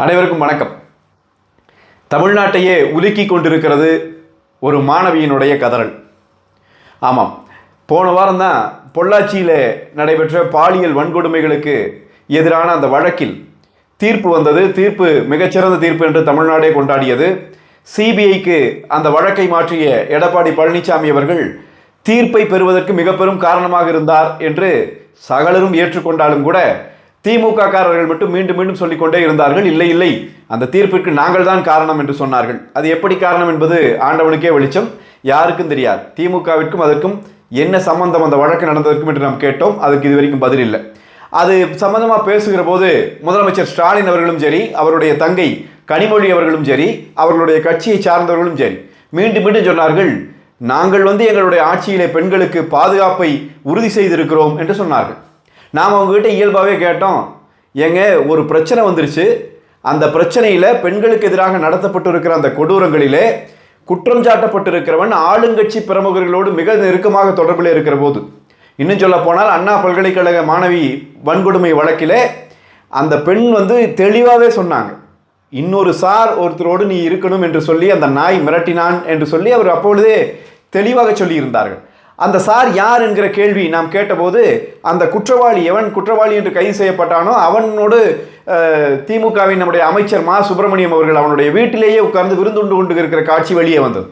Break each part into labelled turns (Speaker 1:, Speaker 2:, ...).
Speaker 1: அனைவருக்கும் வணக்கம். தமிழ்நாட்டையே உலுக்கி கொண்டிருக்கிறது ஒரு மாணவியினுடைய கதறல். ஆமாம் போன வாரம் தான் பொள்ளாச்சியில் நடைபெற்ற பாலியல் வன்கொடுமைகளுக்கு எதிரான அந்த வழக்கில் தீர்ப்பு வந்தது. தீர்ப்பு மிகச்சிறந்த தீர்ப்பு என்று தமிழ்நாடே கொண்டாடியது. சிபிஐக்கு அந்த வழக்கை மாற்றிய எடப்பாடி பழனிசாமி அவர்கள் தீர்ப்பை பெறுவதற்கு மிக பெரும் காரணமாக இருந்தார் என்று சகலரும் ஏற்றுக்கொண்டாலும் கூட திமுக காரர்கள் மட்டும் மீண்டும் மீண்டும் சொல்லிக்கொண்டே இருந்தார்கள். இல்லை இல்லை. அந்த தீர்ப்பிற்கு நாங்கள் தான் காரணம் என்று சொன்னார்கள். அது எப்படி காரணம் என்பது ஆண்டவனுக்கே வெளிச்சம். யாருக்கும் தெரியாது. திமுகவிற்கும் அதற்கும் என்ன சம்பந்தம் அந்த வழக்கு நடந்ததற்கும் என்று நாம் கேட்டோம். அதுக்கு இது வரைக்கும் பதில் இல்லை. அது சம்பந்தமாக பேசுகிற போது முதலமைச்சர் ஸ்டாலின் அவர்களும் சரி அவருடைய தங்கை கனிமொழி அவர்களும் சரி அவர்களுடைய கட்சியை சார்ந்தவர்களும் சரி மீண்டும் மீண்டும் சொன்னார்கள் நாங்கள் வந்து எங்களுடைய ஆட்சியிலே பெண்களுக்கு பாதுகாப்பை உறுதி செய்திருக்கிறோம் என்று சொன்னார்கள். நாம் அவங்ககிட்ட இயல்பாகவே கேட்டோம் ஏங்க ஒரு பிரச்சனை வந்துருச்சு. அந்த பிரச்சனையில் பெண்களுக்கு எதிராக நடத்தப்பட்டு இருக்கிற அந்த கொடூரங்களிலே குற்றம் சாட்டப்பட்டிருக்கிறவன் ஆளுங்கட்சி பிரமுகர்களோடு மிக நெருக்கமாக தொடர்பில் இருக்கிற போது இன்னும் சொல்ல போனால் அண்ணா பல்கலைக்கழக மாணவி வன்கொடுமை வழக்கிலே அந்த பெண் வந்து தெளிவாகவே சொன்னாங்க. இன்னொரு சார் ஒருத்தரோடு நீ இருக்கணும் என்று சொல்லி அந்த நாய் மிரட்டினான் என்று சொல்லி அவர் அப்பொழுதே தெளிவாக சொல்லியிருந்தார்கள். அந்த சார் யார் என்கிற கேள்வி நாம் கேட்டபோது அந்த குற்றவாளி எவன் குற்றவாளி என்று கைது செய்யப்பட்டானோ அவனோடு திமுகவின் நம்முடைய அமைச்சர் மா. சுப்பிரமணியம் அவர்கள் அவனுடைய வீட்டிலேயே உட்கார்ந்து விருந்துண்டு கொண்டு இருக்கிற காட்சி வெளியே வந்தது.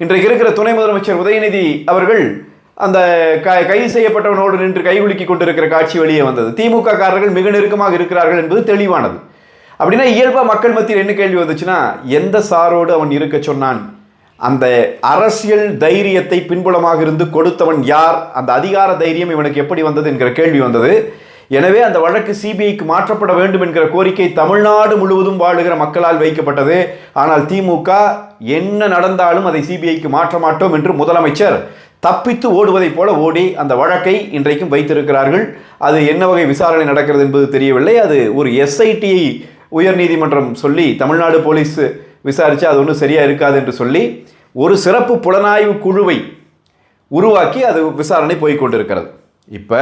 Speaker 1: இன்றைக்கு இருக்கிற துணை முதலமைச்சர் உதயநிதி அவர்கள் அந்த க கைது செய்யப்பட்டவனோடு நின்று கைகுலுக்கி கொண்டிருக்கிற காட்சி வெளியே வந்தது. திமுக காரர்கள் மிக நெருக்கமாக இருக்கிறார்கள் என்பது தெளிவானது. அப்படின்னா இயல்பாக மக்கள் மத்தியில் என்ன கேள்வி வந்துச்சுன்னா எந்த சாரோடு அவன் இருக்க சொன்னான்? அந்த அரசியல் தைரியத்தை பின்புலமாக இருந்து கொடுத்தவன் யார்? அந்த அதிகார தைரியம் இவனுக்கு எப்படி வந்தது என்கிற கேள்வி வந்தது. எனவே அந்த வழக்கு சிபிஐக்கு மாற்றப்பட வேண்டும் என்கிற கோரிக்கை தமிழ்நாடு முழுவதும் வாழுகிற மக்களால் வைக்கப்பட்டது. ஆனால் திமுக என்ன நடந்தாலும் அதை சிபிஐக்கு மாற்ற மாட்டோம் என்று முதலமைச்சர் தப்பித்து ஓடுவதைப் போல ஓடி அந்த வழக்கை இன்றைக்கும் வைத்திருக்கிறார்கள். அது என்ன வகை விசாரணை நடக்கிறது என்பது தெரியவில்லை. அது ஒரு எஸ்ஐடியை உயர்நீதிமன்றம் சொல்லி தமிழ்நாடு போலீஸ் விசாரித்து அது ஒன்றும் சரியாக இருக்காது என்று சொல்லி ஒரு சிறப்பு புலனாய்வு குழுவை உருவாக்கி அது விசாரணை போய் கொண்டிருக்கிறது. இப்போ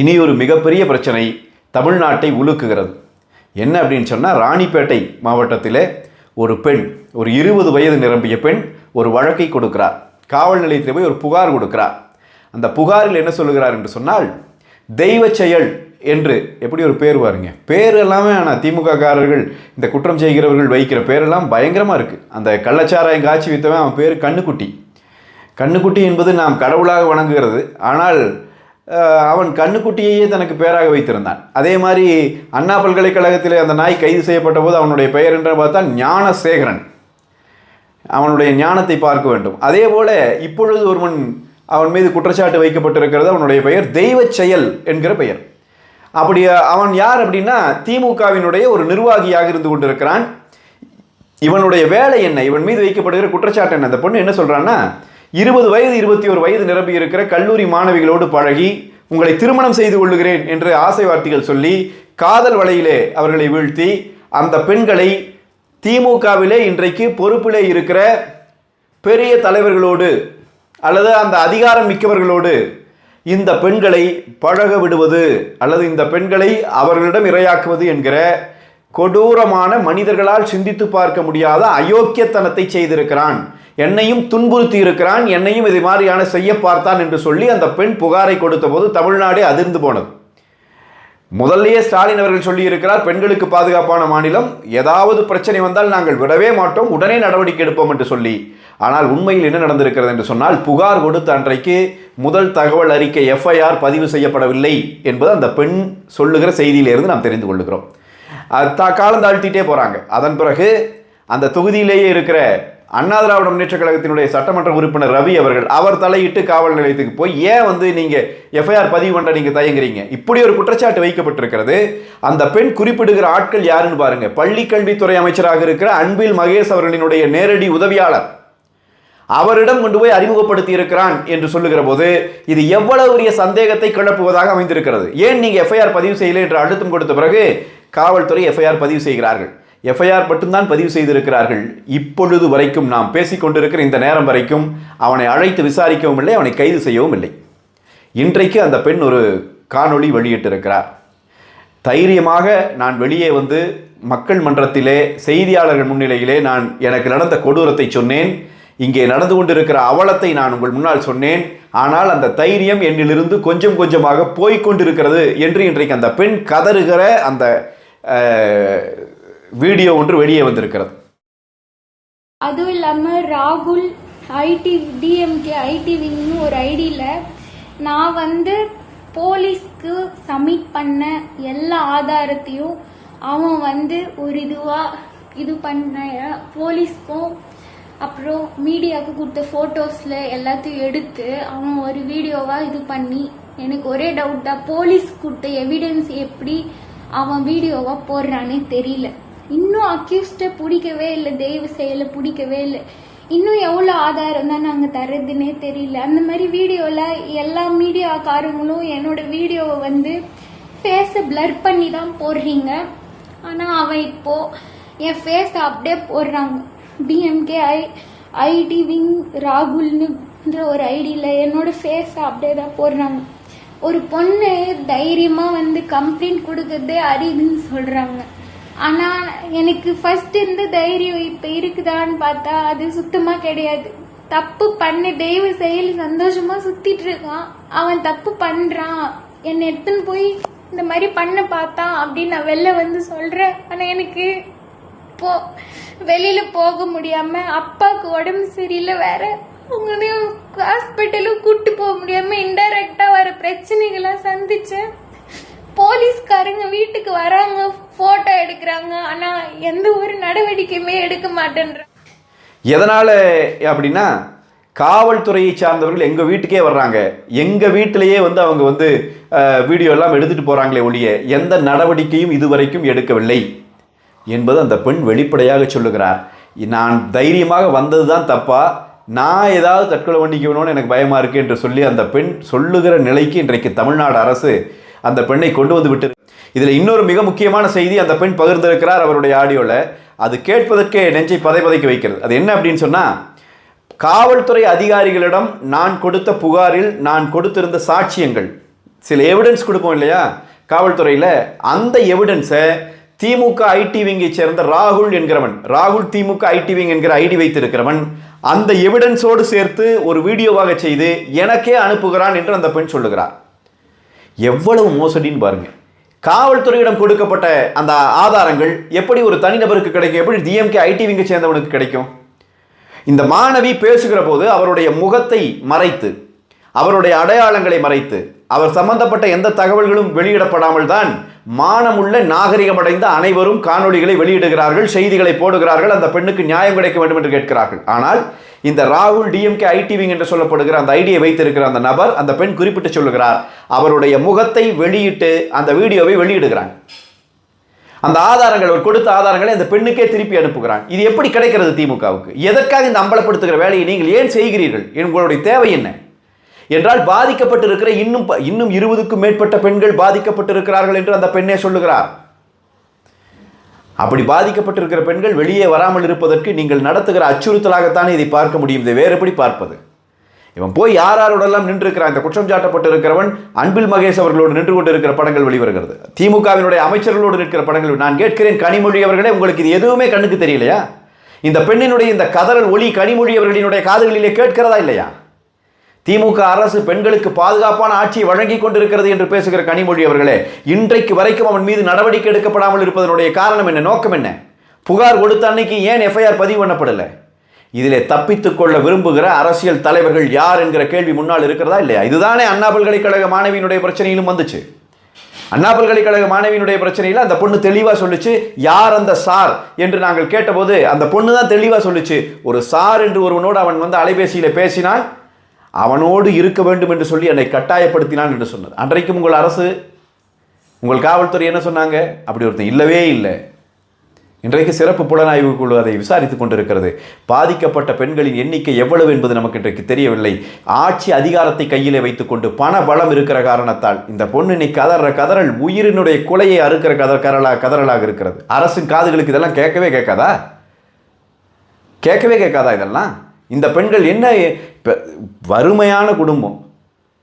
Speaker 1: இனி ஒரு மிகப்பெரிய பிரச்சனை தமிழ்நாட்டை உலுக்குகிறது. என்ன அப்படின்னு சொன்னால் ராணிப்பேட்டை மாவட்டத்தில் ஒரு பெண் ஒரு இருபது வயது நிரம்பிய பெண் ஒரு வழக்கை கொடுக்கிறார். காவல் நிலையத்தில் போய் ஒரு புகார் கொடுக்கிறார். அந்த புகாரில் என்ன சொல்லுகிறார் என்று சொன்னால் தெய்வ செயல் என்று எப்படி ஒரு பேர் பாருங்க பேர் எல்லாமே ஆனால் திமுககாரர்கள் இந்த குற்றம் செய்கிறவர்கள் வைக்கிற பேரெல்லாம் பயங்கரமாக இருக்குது அந்த கள்ளச்சாராயம் காட்சி வித்தவன் அவன் பேர் கண்ணுக்குட்டி. கண்ணுக்குட்டி என்பது நாம் கடவுளாக வணங்குகிறது. ஆனால் அவன் கண்ணுக்குட்டியையே தனக்கு பேராக வைத்திருந்தான். அதே மாதிரி அண்ணா பல்கலைக்கழகத்தில் அந்த நாய் கைது செய்யப்பட்ட போது அவனுடைய பெயர் என்று பார்த்தா ஞானசேகரன். அவனுடைய ஞானத்தை பார்க்க வேண்டும். அதே போல இப்பொழுது ஒருவன் அவன் மீது குற்றச்சாட்டு வைக்கப்பட்டிருக்கிறது. அவனுடைய பெயர் தெய்வச் செயல் என்கிற பெயர். அப்படி அவன் யார் அப்படின்னா திமுகவினுடைய ஒரு நிர்வாகியாக இருந்து கொண்டிருக்கிறான். இவனுடைய வேலை என்ன? இவன் மீது வைக்கப்படுகிற குற்றச்சாட்டு என்ன? அந்த பொண்ணு என்ன சொல்கிறான்னா இருபது வயது இருபத்தி ஒரு வயது நிரம்பி இருக்கிற கல்லூரி மாணவிகளோடு பழகி உங்களை திருமணம் செய்து கொள்ளுகிறேன் என்று ஆசை வார்த்தைகள் சொல்லி காதல் வலையிலே அவர்களை வீழ்த்தி அந்த பெண்களை திமுகவிலே இன்றைக்கு பொறுப்பிலே இருக்கிற பெரிய தலைவர்களோடு அல்லது அந்த அதிகாரம் மிக்கவர்களோடு இந்த பெண்களை பழக விடுவது அல்லது இந்த பெண்களை அவர்களிடம் இரையாக்குவது என்கிற கொடூரமான மனிதர்களால் சிந்தித்து பார்க்க முடியாத அயோக்கியத்தனத்தை செய்திருக்கிறான். என்னையும் துன்புறுத்தி இருக்கிறான். என்னையும் இது மாதிரியான செய்ய பார்த்தான் என்று சொல்லி அந்த பெண் புகாரை கொடுத்த போது தமிழ்நாடே அதிர்ந்து போனது. முதல்லயே ஸ்டாலின் அவர்கள் சொல்லியிருக்கிறார் பெண்களுக்கு பாதுகாப்பான மாநிலம். ஏதாவது பிரச்சனை வந்தால் நாங்கள் விடவே மாட்டோம். உடனே நடவடிக்கை எடுப்போம் என்று சொல்லி. ஆனால் உண்மையில் என்ன நடந்திருக்கிறது என்று சொன்னால் புகார் கொடுத்த அன்றைக்கு முதல் தகவல் அறிக்கை எஃப்ஐஆர் பதிவு செய்யப்படவில்லை என்பது அந்த பெண் சொல்லுகிற செய்தியிலிருந்து நாம் தெரிந்து கொள்ளுகிறோம். அது தா காலம் தாழ்த்திட்டே போகிறாங்க அதன் பிறகு அந்த தொகுதியிலேயே இருக்கிற அண்ணா திராவிட முன்னேற்ற கழகத்தினுடைய சட்டமன்ற உறுப்பினர் ரவி அவர்கள் அவர் தலையிட்டு காவல் நிலையத்துக்கு போய் ஏன் வந்து நீங்கள் எஃப்ஐஆர் பதிவு பண்ண நீங்கள் தயங்குறீங்க? இப்படி ஒரு குற்றச்சாட்டு வைக்கப்பட்டிருக்கிறது. அந்த பெண் குறிப்பிடுகிற ஆட்கள் யாருன்னு பாருங்கள் பள்ளி கல்வித்துறை அமைச்சராக இருக்கிற அன்பில் மகேஷ் அவர்களினுடைய நேரடி உதவியாளர். அவரிடம் கொண்டு போய் அறிமுகப்படுத்தி இருக்கிறான் என்று சொல்லுகிற போது இது எவ்வளவு பெரிய சந்தேகத்தை கிளப்புவதாக அமைந்திருக்கிறது. ஏன் நீங்க எஃப்ஐஆர் பதிவு செய்யலை என்று அழுத்தம் கொடுத்த பிறகு காவல்துறை எஃப்ஐஆர் பதிவு செய்கிறார்கள்? எஃப்ஐஆர் மட்டும்தான் பதிவு செய்திருக்கிறார்கள். இப்பொழுது வரைக்கும் நாம் பேசிக்கொண்டிருக்கிற இந்த நேரம் வரைக்கும் அவனை அழைத்து விசாரிக்கவும் இல்லை அவனை கைது செய்யவும் இல்லை. இன்றைக்கு அந்த பெண் ஒரு காணொளி வெளியிட்டிருக்கிறார். தைரியமாக நான் வெளியே வந்து மக்கள் மன்றத்திலே செய்தியாளர்கள் முன்னிலையிலே நான் எனக்கு நடந்த கொடூரத்தை சொன்னேன். இங்கே நடந்து கொண்டிருக்கிற அவலத்தை நான் உங்கள் முன்னால் சொன்னேன். ஆனால் அந்த தைரியம் என்னிலிருந்து கொஞ்சம் கொஞ்சமாக போய்கொண்டிருக்கிறது என்று இன்றைக்கு அந்த பெண் கதறுகிற அந்த வீடியோ ஒன்று வெளியே வந்திருக்கிறது.
Speaker 2: அதுவும் இல்லாமல் ராகுல் ஐடி டிஎம்கே ஐடிவின்னு ஒரு ஐடியில் நான் வந்து போலீஸ்க்கு சப்மிட் பண்ண எல்லா ஆதாரத்தையும் அவன் வந்து ஒரு இதுவாக இது பண்ண போலீஸ்க்கும் அப்புறம் மீடியாவுக்கு கொடுத்த ஃபோட்டோஸில் எல்லாத்தையும் எடுத்து அவன் ஒரு வீடியோவாக இது பண்ணி எனக்கு ஒரே டவுட் தான் போலீஸ் கொடுத்த எவிடன்ஸ் எப்படி அவன் வீடியோவாக போடுறானே தெரியல. இன்னும் அக்யூஸ்டை பிடிக்கவே இல்லை தெய்வ செயலை பிடிக்கவே இல்லை. இன்னும் எவ்வளோ ஆதாரம் தான் நாங்கள் தர்றதுன்னே தெரியல. அந்த மாதிரி வீடியோவில் எல்லா மீடியாக்காரங்களும் என்னோட வீடியோவை வந்து ஃபேஸை பிளர் பண்ணி தான் போடுறீங்க. ஆனால் அவன் இப்போது என் ஃபேஸை அப்படியே போடுறாங்க. டிஎம்கே ஐ ஐடி விங் ராகுல்னுன்ற ஒரு ஐடியில் என்னோட ஃபேஸை அப்படியே தான் போடுறாங்க. ஒரு பொண்ணு தைரியமாக வந்து கம்ப்ளைண்ட் கொடுக்கறதே அரிதுன்னு சொல்கிறாங்க ஆனால் எனக்கு ஃபர்ஸ்ட் இருந்த தைரியம் இப்போ இருக்குதான்னு பார்த்தா அது சுத்தமாக கிடையாது. தப்பு பண்ண தெய்வ செயல் சந்தோஷமாக சுற்றிட்டு இருக்கான். அவன் தப்பு பண்ணுறான் என்னை எடுத்துன்னு போய் இந்த மாதிரி பண்ண பார்த்தான் அப்படின்னு நான் வெளில வந்து சொல்கிறேன் ஆனால் எனக்கு போ வெளியில போக முடியாம அப்பாவுக்கு உடம்பு சரியில்லை வேற. உங்களையும் ஹாஸ்பிட்டலும் கூட்டு போக முடியாம இன்டைரக்டா வர பிரச்சனைகளை சந்திச்சேன். போலீஸ்காரங்க வீட்டுக்கு வராங்க போட்டோ எடுக்கிறாங்க. ஆனா எந்த ஒரு நடவடிக்கையுமே எடுக்க மாட்டேன்றாங்க
Speaker 1: எதனால் அப்படின்னா காவல்துறையை சார்ந்தவர்கள் எங்கள் வீட்டுக்கே வர்றாங்க. எங்கள் வீட்டிலேயே வந்து அவங்க வந்து வீடியோ எல்லாம் எடுத்துகிட்டு போகிறாங்களே ஒழிய எந்த நடவடிக்கையும் இதுவரைக்கும் எடுக்கவில்லை. என்பது அந்த பெண் வெளிப்படையாக சொல்லுகிறார். நான் தைரியமாக வந்தது தான் தப்பா? நான் ஏதாவது தற்கொலை பண்ணிக்கணும்னு எனக்கு பயமாக இருக்குது என்று சொல்லி அந்த பெண் சொல்லுகிற நிலைக்கு இன்றைக்கு தமிழ்நாடு அரசு அந்த பெண்ணை கொண்டு வந்து விட்டு இதில் இன்னொரு மிக முக்கியமான செய்தி அந்த பெண் பகிர்ந்திருக்கிறார் அவருடைய ஆடியோவில் அது கேட்பதற்கே நெஞ்சை பதை பதைக்க வைக்கிறது. அது என்ன அப்படின்னு சொன்னால் காவல்துறை அதிகாரிகளிடம் நான் கொடுத்த புகாரில் நான் கொடுத்திருந்த சாட்சியங்கள். சில எவிடன்ஸ் கொடுப்போம் இல்லையா? காவல்துறையில் அந்த எவிடன்ஸை திமுக ஐடி விங்கை சேர்ந்த ராகுல் என்கிறவன். ராகுல் திமுக ஐடி விங் என்கிற ஐடி வைத்திருக்கிறவன். அந்த எவிடன்ஸோடு சேர்த்து ஒரு வீடியோவாக செய்து எனக்கே அனுப்புகிறான் என்று அந்த பெண் சொல்லுகிறார். எவ்வளவு மோசடின்னு பாருங்க. காவல்துறையிடம் கொடுக்கப்பட்ட அந்த ஆதாரங்கள் எப்படி ஒரு தனிநபருக்கு கிடைக்கும்? எப்படி டிஎம்கே ஐடி விங்கை சேர்ந்தவனுக்கு கிடைக்கும்? இந்த மாணவி பேசுகிற போது அவருடைய முகத்தை மறைத்து அவருடைய அடையாளங்களை மறைத்து அவர் சம்பந்தப்பட்ட எந்த தகவல்களும் வெளியிடப்படாமல் தான் மானமுள்ள நாகரிகமடைந்த அனைவரும் காணொளிகளை வெளியிடுகிறார்கள் செய்திகளை போடுகிறார்கள் அந்த பெண்ணுக்கு நியாயம் கிடைக்க வேண்டும் என்று கேட்கிறார்கள். ஆனால் இந்த ராகுல் டிஎம்கே ஐடிவிங் என்று சொல்லப்படுகிற அந்த ஐடியை வைத்திருக்கிற அந்த நபர் அந்த பெண் குறிப்பிட்டு சொல்லுகிறார் அவருடைய முகத்தை வெளியிட்டு அந்த வீடியோவை வெளியிடுகிறாங்க அந்த ஆதாரங்கள் அவர் கொடுத்த ஆதாரங்களை அந்த பெண்ணுக்கே திருப்பி அனுப்புகிறான். இது எப்படி கிடைக்கிறது திமுகவுக்கு எதற்காக இந்த அம்பலப்படுத்துகிற வேலையை நீங்கள் ஏன் செய்கிறீர்கள்? உங்களுடைய தேவை என்ன? என்றால் பாதிக்கப்பட்டிருக்கிற இன்னும் ப- இன்னும் இருபதுக்கும் மேற்பட்ட பெண்கள் பாதிக்கப்பட்டிருக்கிறார்கள் என்று அந்த பெண்ணே சொல்லுகிறார். அப்படி பாதிக்கப்பட்டிருக்கிற பெண்கள் வெளியே வராமல் இருப்பதற்கு நீங்கள் நடத்துகிற அச்சுறுத்தலாகத்தானே இதை பார்க்க முடியும். இதை வேறுபடி பார்ப்பது? இவன் போய் யார் யாரோடெல்லாம் நின்றிருக்கிறான்? இந்த குற்றம் சாட்டப்பட்டிருக்கிறவன் அன்பில் மகேஷ் அவர்களோடு நின்று கொண்டிருக்கிற படங்கள் வெளிவருகிறது. திமுகவினுடைய அமைச்சர்களோடு நிற்கிற படங்கள் நான் கேட்கிறேன் கனிமொழி அவர்களே உங்களுக்கு இது எதுவுமே கண்ணுக்கு தெரியலையா? இந்த பெண்ணினுடைய இந்த கதறல் ஒளி கனிமொழி அவர்களினுடைய காதுகளிலே கேட்கிறதா இல்லையா? திமுக அரசு பெண்களுக்கு பாதுகாப்பான ஆட்சியை வழங்கி கொண்டிருக்கிறது என்று பேசுகிற கனிமொழி அவர்களே இன்றைக்கு வரைக்கும் அவன் மீது நடவடிக்கை எடுக்கப்படாமல் இருப்பதனுடைய காரணம் என்ன நோக்கம் என்ன? புகார் கொடுத்த அன்னைக்கு ஏன் எஃப்ஐஆர் பதிவு பண்ணப்படலை? இதிலே தப்பித்துக் கொள்ள விரும்புகிற அரசியல் தலைவர்கள் யார் என்கிற கேள்வி முன்னால் இருக்கிறதா இல்லையா? இதுதானே அண்ணா பல்கலைக்கழக மாணவியினுடைய பிரச்சனையிலும் வந்துச்சு. அண்ணா பல்கலைக்கழக மாணவியினுடைய பிரச்சனையில் அந்த பொண்ணு தெளிவாக சொல்லுச்சு யார் அந்த சார்? என்று நாங்கள் கேட்டபோது அந்த பொண்ணு தான் தெளிவாக சொல்லுச்சு. ஒரு சார் என்று ஒருவனோடு அவன் வந்து அலைபேசியில் பேசினால் அவனோடு இருக்க வேண்டும் என்று சொல்லி என்னை கட்டாயப்படுத்தினான் என்று சொன்னது அன்றைக்கும் உங்கள் அரசு உங்கள் காவல்துறை என்ன சொன்னாங்க? அப்படி ஒருத்தன் இல்லவே இல்லை. இன்றைக்கு சிறப்பு புலனாய்வு குழு அதை விசாரித்துக் கொண்டிருக்கிறது. பாதிக்கப்பட்ட பெண்களின் எண்ணிக்கை எவ்வளவு என்பது நமக்கு இன்றைக்கு தெரியவில்லை. ஆட்சி அதிகாரத்தை கையிலே வைத்துக்கொண்டு பண பலம் இருக்கிற காரணத்தால் இந்த பொண்ணு இன்னைக்கு கதற கதறல் உயிரினுடைய குலையை அறுக்கிற கதர் கரலா கதறலாக இருக்கிறது. அரசின் காதுகளுக்கு இதெல்லாம் கேட்கவே கேட்காதா? கேட்கவே கேட்காதா இதெல்லாம்? இந்த பெண்கள் என்ன வறுமையான குடும்பம்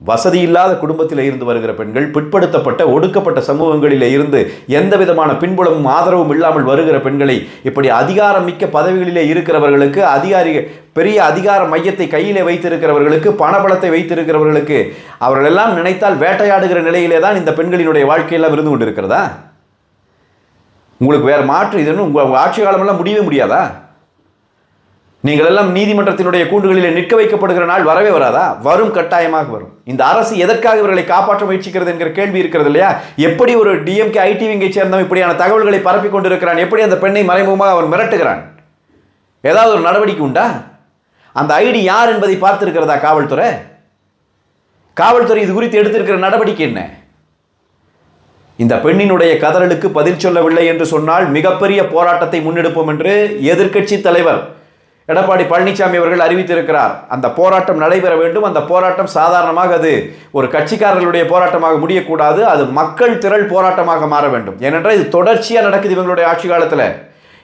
Speaker 1: வசதி இல்லாத குடும்பத்தில் இருந்து வருகிற பெண்கள் பிற்படுத்தப்பட்ட ஒடுக்கப்பட்ட சமூகங்களில் இருந்து எந்த விதமான பின்புலமும் ஆதரவும் இல்லாமல் வருகிற பெண்களை இப்படி அதிகாரம் மிக்க பதவிகளிலே இருக்கிறவர்களுக்கு அதிகாரி பெரிய அதிகார மையத்தை கையிலே வைத்திருக்கிறவர்களுக்கு பணபலத்தை வைத்திருக்கிறவர்களுக்கு அவர்கள் எல்லாம் நினைத்தால் வேட்டையாடுகிற நிலையிலே தான் இந்த பெண்களினுடைய வாழ்க்கையெல்லாம் இருந்து கொண்டிருக்கிறதா? உங்களுக்கு வேறு மாற்று இதுன்னு உங்கள் ஆட்சி காலமெல்லாம் முடியவே முடியாதா? நீங்கள் எல்லாம் நீதிமன்றத்தினுடைய கூண்டுகளிலே நிற்க வைக்கப்படுகிற நாள் வரவே வராதா? வரும் கட்டாயமாக வரும். இந்த அரசு எதற்காக இவர்களை காப்பாற்ற முயற்சிக்கிறது என்கிற கேள்வி இருக்கிறது இல்லையா? எப்படி ஒரு டிஎம்கே ஐடிவிங்கை சேர்ந்தவன் இப்படியான தகவல்களை பரப்பி கொண்டிருக்கிறான்? எப்படி அந்த பெண்ணை மறைமுகமாக அவன் மிரட்டுகிறான்? ஏதாவது ஒரு நடவடிக்கை உண்டா? அந்த ஐடி யார் என்பதை பார்த்திருக்கிறதா காவல்துறை? காவல்துறை இது குறித்து எடுத்திருக்கிற நடவடிக்கை என்ன? இந்த பெண்ணினுடைய கதறலுக்கு பதில் சொல்லவில்லை என்று சொன்னால் மிகப்பெரிய போராட்டத்தை முன்னெடுப்போம் என்று எதிர்க்கட்சி தலைவர் எடப்பாடி பழனிசாமி அவர்கள் அறிவித்திருக்கிறார். அந்த போராட்டம் நடைபெற வேண்டும். அந்த போராட்டம் சாதாரணமாக அது ஒரு கட்சிக்காரர்களுடைய போராட்டமாக முடியக்கூடாது. அது மக்கள் திரள் போராட்டமாக மாற வேண்டும். ஏனென்றால் இது தொடர்ச்சியாக நடக்குது இவங்களுடைய ஆட்சி காலத்தில்.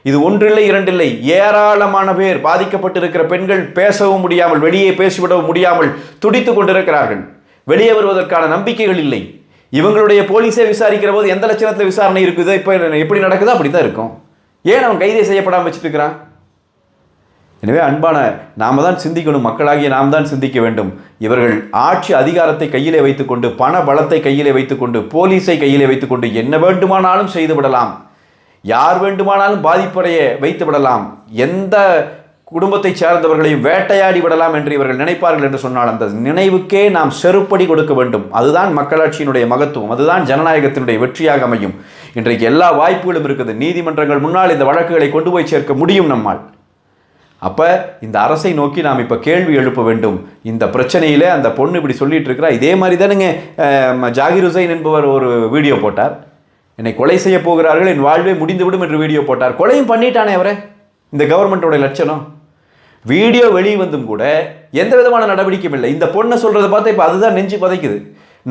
Speaker 1: இது ஒன்றில்லை இரண்டில்லை. ஏராளமான பேர் பாதிக்கப்பட்டிருக்கிற பெண்கள் பேசவும் முடியாமல் வெளியே பேசிவிடவும் முடியாமல் துடித்து கொண்டிருக்கிறார்கள். வெளியே வருவதற்கான நம்பிக்கைகள் இல்லை. இவங்களுடைய போலீஸே விசாரிக்கிற போது எந்த லட்சணத்தில் விசாரணை இருக்குது? இப்போ எப்படி நடக்குதோ அப்படி தான் இருக்கும். ஏன் அவன் கைதே செய்யப்படாமல் வச்சுட்டு இருக்கிறான்? எனவே அன்பான நாம் தான் சிந்திக்கணும் மக்களாகிய நாம் தான் சிந்திக்க வேண்டும். இவர்கள் ஆட்சி அதிகாரத்தை கையிலே வைத்துக்கொண்டு பண பலத்தை கையிலே வைத்துக்கொண்டு போலீஸை கையிலே வைத்துக்கொண்டு என்ன வேண்டுமானாலும் செய்து விடலாம். யார் வேண்டுமானாலும் பாதிப்படைய வைத்து விடலாம். எந்த குடும்பத்தைச் சேர்ந்தவர்களையும் வேட்டையாடி விடலாம் என்று இவர்கள் நினைப்பார்கள் என்று சொன்னால் அந்த நினைவுக்கே நாம் செருப்படி கொடுக்க வேண்டும். அதுதான் மக்களாட்சியினுடைய மகத்துவம். அதுதான் ஜனநாயகத்தினுடைய வெற்றியாக அமையும். இன்றைக்கு எல்லா வாய்ப்புகளும் இருக்குது. நீதிமன்றங்கள் முன்னால் இந்த வழக்குகளை கொண்டு போய் சேர்க்க முடியும் நம்மால். அப்போ இந்த அரசை நோக்கி நாம் இப்போ கேள்வி எழுப்ப வேண்டும். இந்த பிரச்சனையிலே அந்த பொண்ணு இப்படி சொல்லிட்டு இருக்கிறா. இதே மாதிரி தானுங்க ஜாகிர் ஹுசைன் என்பவர் ஒரு வீடியோ போட்டார். என்னை கொலை செய்ய போகிறார்கள் என் வாழ்வே முடிந்துவிடும் என்று வீடியோ போட்டார். கொலையும் பண்ணிட்டானே அவரை. இந்த கவர்மெண்ட்டோட லட்சணம். வீடியோ வெளியே வந்தும் கூட எந்த விதமான நடவடிக்கையும் இல்லை. இந்த பொண்ணை சொல்கிறத பார்த்தா இப்போ அதுதான் நெஞ்சு பதைக்குது.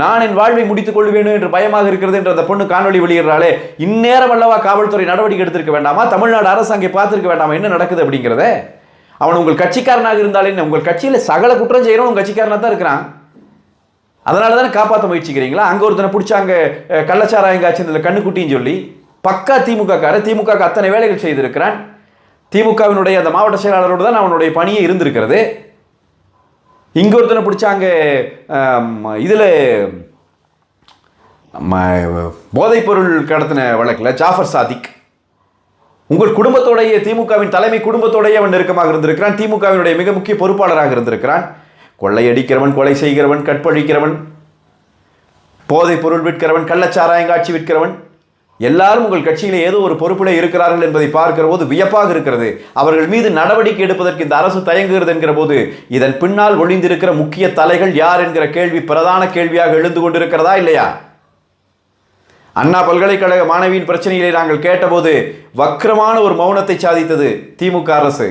Speaker 1: நான் என் வாழ்வை முடித்துக் கொள்வேணும் என்று பயமாக இருக்கிறது என்று அந்த பொண்ணு காணொளி வெளியிடுறாளே. இந்நேரம் அல்லவா காவல்துறை நடவடிக்கை எடுத்திருக்க வேண்டாமா? தமிழ்நாடு அரசு அங்கே பார்த்துருக்க வேண்டாமா? என்ன நடக்குது அப்படிங்கிறத? அவன் உங்கள் கட்சிக்காரனாக இருந்தாலே என்ன? உங்கள் கட்சியில் சகல குற்றம் செய்கிறவன் உங்கள் கட்சிக்காரனாக தான் இருக்கிறான். அதனால தானே காப்பாற்ற முயற்சிக்கிறீங்களா? அங்கே ஒருத்தனை பிடிச்சாங்க அஹ், கள்ளச்சாராயம் கண்ணுக்குட்டின்னு சொல்லி பக்கா திமுக கார திமுக அத்தனை வேலைகள் செய்திருக்கிறான். திமுகவினுடைய அந்த மாவட்ட செயலாளரோடு தான் அவனுடைய பணியே இருந்திருக்கிறது. இங்கே ஒருத்தனை பிடிச்சாங்க இதில் போதைப்பொருள் கடத்தின வழக்கில் ஜாஃபர் சாதிக். உங்கள் குடும்பத்தோடைய திமுகவின் தலைமை குடும்பத்தோடைய அவன் நெருக்கமாக இருந்திருக்கிறான். திமுகவினுடைய மிக முக்கிய பொறுப்பாளராக இருந்திருக்கிறான். கொள்ளையடிக்கிறவன் கொலை செய்கிறவன் கற்பழிக்கிறவன் போதைப் பொருள் விற்கிறவன் கள்ளச்சாராயங்காட்சி விற்கிறவன் எல்லாரும் உங்கள் கட்சியிலே ஏதோ ஒரு பொறுப்பிலே இருக்கிறார்கள் என்பதை பார்க்கிற போது வியப்பாக இருக்கிறது. அவர்கள் மீது நடவடிக்கை எடுப்பதற்கு இந்த அரசு தயங்குகிறது என்கிற போது இதன் பின்னால் ஒளிந்திருக்கிற முக்கிய தலைகள் யார் என்கிற கேள்வி பிரதான கேள்வியாக எழுந்து கொண்டிருக்கிறதா இல்லையா? அண்ணா பல்கலைக்கழக மாணவியின் பிரச்சனைகளை நாங்கள் கேட்டபோது வக்கிரமான ஒரு மௌனத்தை சாதித்தது திமுக அரசு.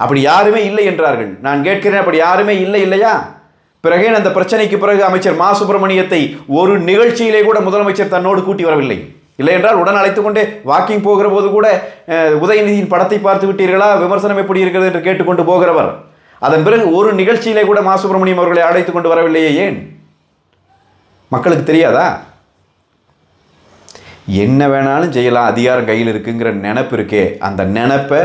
Speaker 1: அப்படி யாருமே இல்லை என்றார்கள். நான் கேட்கிறேன் அப்படி யாருமே இல்லை இல்லையா? பிறகே அந்த பிரச்சனைக்கு பிறகு அமைச்சர் மா. சுப்பிரமணியத்தை ஒரு நிகழ்ச்சியிலே கூட முதலமைச்சர் தன்னோடு கூட்டி வரவில்லை. இல்லை என்றால் உடன் அழைத்து கொண்டே வாக்கிங் போகிற போது கூட உதயநிதியின் படத்தை பார்த்து விட்டீர்களா? விமர்சனம் எப்படி இருக்கிறது என்று கேட்டுக்கொண்டு போகிறவர். அதன் பிறகு ஒரு நிகழ்ச்சியிலே கூட மா. சுப்பிரமணியம் அவர்களை அழைத்து கொண்டு வரவில்லையே ஏன்? மக்களுக்கு தெரியாதா? என்ன வேணாலும் செய்யலாம். அதிகாரம் கையில் இருக்குங்கிற நினப்பு இருக்கே. அந்த நினப்பை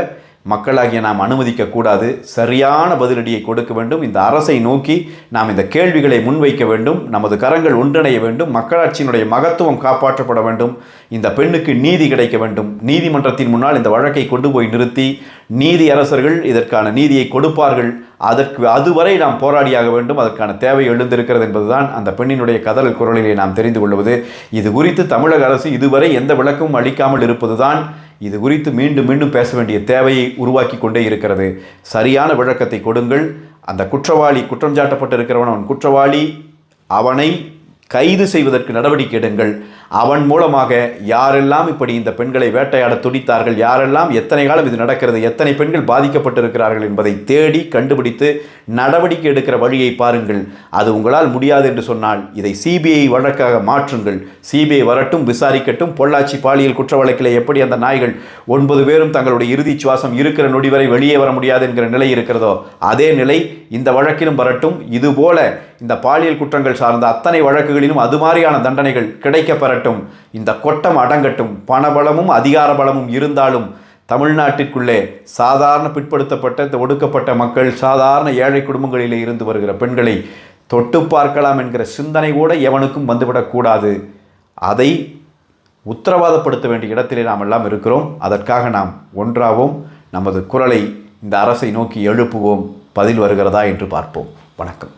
Speaker 1: மக்களாகிய நாம் அனுமதிக்க கூடாது சரியான பதிலடியை கொடுக்க வேண்டும். இந்த அரசை நோக்கி நாம் இந்த கேள்விகளை முன்வைக்க வேண்டும். நமது கரங்கள் ஒன்றிணைய வேண்டும். மக்களாட்சியினுடைய மகத்துவம் காப்பாற்றப்பட வேண்டும். இந்த பெண்ணுக்கு நீதி கிடைக்க வேண்டும். நீதிமன்றத்தின் முன்னால் இந்த வழக்கை கொண்டு போய் நிறுத்தி நீதி அரசர்கள் இதற்கான நீதியை கொடுப்பார்கள். அதற்கு அதுவரை நாம் போராடியாக வேண்டும். அதற்கான தேவை எழுந்திருக்கிறது என்பதுதான் அந்த பெண்ணினுடைய கதல் குரலிலே நாம் தெரிந்து கொள்வது. இது குறித்து தமிழக அரசு இதுவரை எந்த விளக்கமும் அளிக்காமல் இருப்பதுதான் இது குறித்து மீண்டும் மீண்டும் பேச வேண்டிய தேவையை உருவாக்கி கொண்டே இருக்கிறது. சரியான விளக்கத்தை கொடுங்கள். அந்த குற்றவாளி குற்றம் சாட்டப்பட்டிருக்கிறவன் அவன் குற்றவாளி. அவனை கைது செய்வதற்கு நடவடிக்கை எடுங்கள். அவன் மூலமாக யாரெல்லாம் இப்படி இந்த பெண்களை வேட்டையாட துடித்தார்கள் யாரெல்லாம் எத்தனை காலம் இது நடக்கிறது எத்தனை பெண்கள் பாதிக்கப்பட்டிருக்கிறார்கள் என்பதை தேடி கண்டுபிடித்து நடவடிக்கை எடுக்கிற வழியை பாருங்கள். அது உங்களால் முடியாது என்று சொன்னால் இதை சிபிஐ வழக்காக மாற்றுங்கள். சிபிஐ வரட்டும் விசாரிக்கட்டும். பொள்ளாச்சி பாலியல் குற்ற வழக்கில் எப்படி அந்த நாய்கள் ஒன்பது பேரும் தங்களுடைய இறுதி சுவாசம் இருக்கிற நொடி வரை வெளியே வர முடியாது என்கிற நிலை இருக்கிறதோ அதே நிலை இந்த வழக்கிலும் வரட்டும். இதுபோல இந்த பாலியல் குற்றங்கள் சார்ந்த அத்தனை வழக்குகளிலும் அது மாதிரியான தண்டனைகள் கிடைக்க பெறட்டும் இந்த கொட்டம் அடங்கட்டும். பணபலமும் அதிகார பலமும் இருந்தாலும் தமிழ்நாட்டிற்குள்ளே சாதாரண பிற்படுத்தப்பட்ட இந்த ஒடுக்கப்பட்ட மக்கள் சாதாரண ஏழை குடும்பங்களிலே இருந்து வருகிற பெண்களை தொட்டு பார்க்கலாம் என்கிற சிந்தனை கூட எவனுக்கும் வந்துவிடக்கூடாது அதை உத்தரவாதப்படுத்த வேண்டிய இடத்திலே நாம் எல்லாம் இருக்கிறோம். அதற்காக நாம் ஒன்றாவோம். நமது குரலை இந்த அரசை நோக்கி எழுப்புவோம். பதில் வருகிறதா என்று பார்ப்போம். வணக்கம்.